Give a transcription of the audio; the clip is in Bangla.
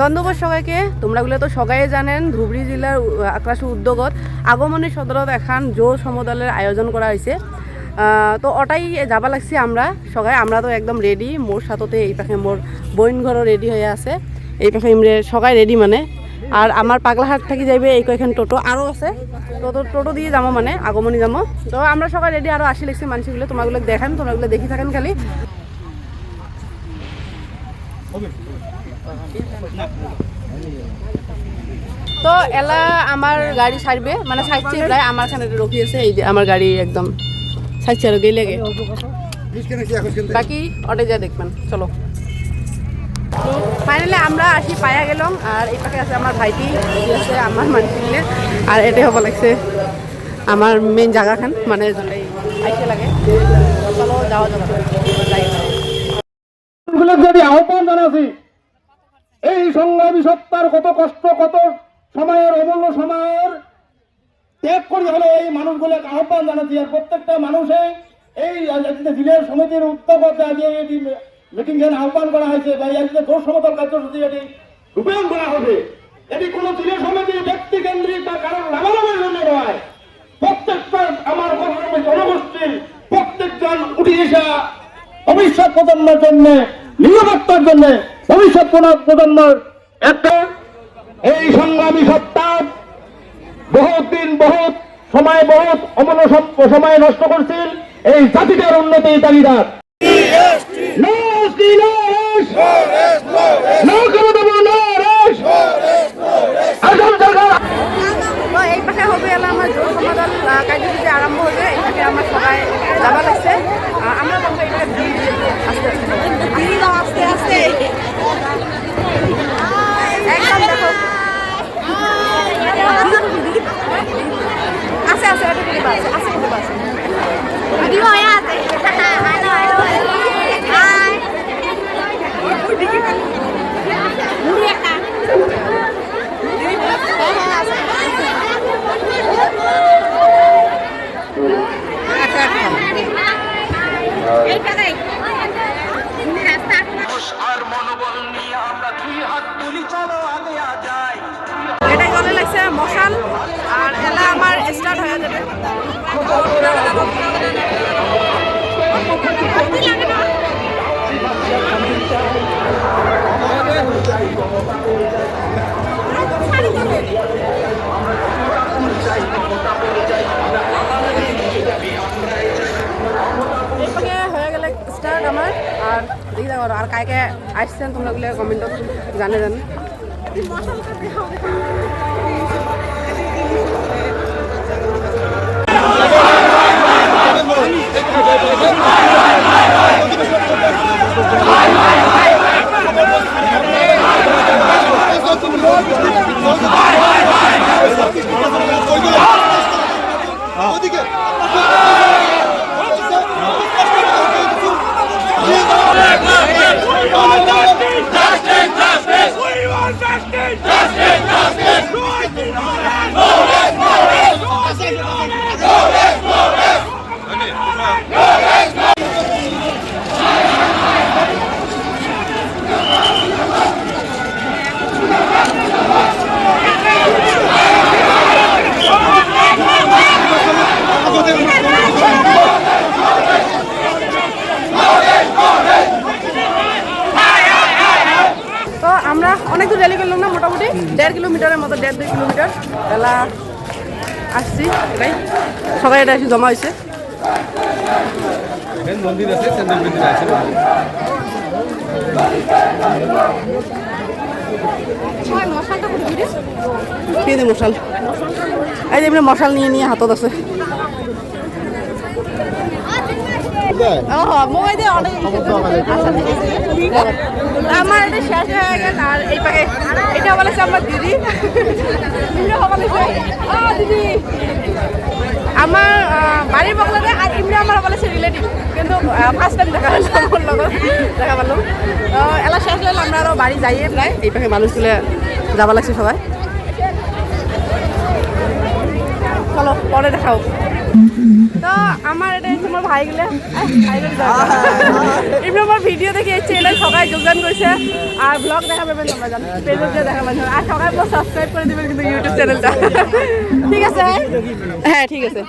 ধন্যবাদ সবাইকে। তোমরাগুলো তো সবাই জানেন, ধুবড়ী জেলার আকাশ উদ্যোগত আগমনী সদরত এখন জোর সমদলের আয়োজন করা হয়েছে। তো ওটাই যাবা লাগছি আমরা সবাই। আমরা তো একদম রেডি মোর সাথতে এই পাশে মোর বইন ঘরও রেডি হয়ে আছে। এই পাশে ইমরে সবাই রেডি মানে। আর আমার পাগলাহাট থাকি যাইবে এই কয়েকখান টোটো আরও আছে। টোটো টোটো দিয়ে যাব মানে আগমনী যাব তো আমরা সবাই রেডি আরও আসি লাগছি মানুষগুলো তোমাগুলো দেখেন তোমরাগুলো দেখি থাকেন খালি। তো এলা আমার গাড়ি ছাড়বে মানে ছাড়ছে প্রায়, আমার খানে আছে, এই যে আমার গাড়ি একদম ছাড়ছে আর গেলে গে। বাকি ওটাই যা দেখবেন, চলো। ফাইনালি আমরা আসি, পায়া গেলাম, আর এই পাশে আছে আমার ভাইটি আছে আমার মানুষগুলো আর এটাই হব লাগছে আমার মেন জায়গাখান মানে আইসে লাগে। চলো যাওয়া যাবে গুলো যদি আহ্বান জানাছি এই সংগ্রামী সত্তার কত কষ্ট, কত সময়ের অমূল্য সময়ের ত্যাগ করে হলে এই মানুষগুলোকে আহ্বান জানাচ্ছি। আর প্রত্যেকটা মানুষে এই জিলের সমিতির উদ্যোগতে আজকে এটি মিটিং এর আহ্বান করা হয়েছে বা এই দোষ সমতল কার্যসূচি এটি রূপায়ণ করা হবে। এটি কোনো জিলের সমিতির ব্যক্তি কেন্দ্রিক বা কারণ লাভালাভের জন্য নয়। প্রত্যেকটা আমার জনগোষ্ঠীর প্রত্যেকজন উঠে এসা ভবিষ্যৎ প্রজন্মের জন্য নিরাপত্তার জন্য ভবিষ্যৎ প্রজন্মের একটা এই সংগ্রামী সত্তা বহুত দিন বহুত সময় বহুত সম- সময় নষ্ট করছিল এই জাতিটার উন্নতি দাবিদার। এই আরম্ভ আমরা সবাই লাগছে আমরা এটা আস্তে আস্তে একদম দেখো আছে আছে এটা কিন্তু আছে আছে কিন্তু আছে ভিডিও হয়ে আছে হ্যালো হ্যালো হাই মুড়ি একটা এইটাই রাস্তা হয়ে গেলে স্টার্ট আমার আর দেখি দেখো আর কাকে আসছেন তোমরা গুলো জানে জানে তো আমরা অনেক দূর র্যালি করলাম না মোটামুটি দেড় কিলোমিটারের মতো দেড় দুই কিলোমিটার। বেলা আসছি এটাই। সবাই এটা এসে জমা হয়েছে। মন্দির আছে মন্দির আছে। মশাল এই যে মশাল নিয়ে নিয়ে হাতত আছে। আমার এটা শেষ হয়ে গেল আর এই পাকে এটা বলেছে আমার দিদি। দিদি। আমার বাড়ির বগলাতে আর ইমরা আমার বলেছে রিলেটিভ কিন্তু ফার্স্ট টাইম দেখা হলো আমার লগত। দেখা পারলাম। এলা শেষ হলে আমরা আরও বাড়ি যাইয়ে প্রায় এই পাকে মানুষগুলো যাবা লাগছে সবাই। চলো পরে দেখাও। তো আমার এটা হচ্ছে আমার ভাইগুলো। এমনি আমার ভিডিও দেখে এসছে এটা সবাই যোগদান করছে। আর ব্লগ দেখা পাবেন তোমরা জানো ফেসবুক দেখা পাবেন আর সবাই সাবস্ক্রাইব করে দেবেন কিন্তু ইউটিউব চ্যানেলটা ঠিক আছে? হ্যাঁ ঠিক আছে।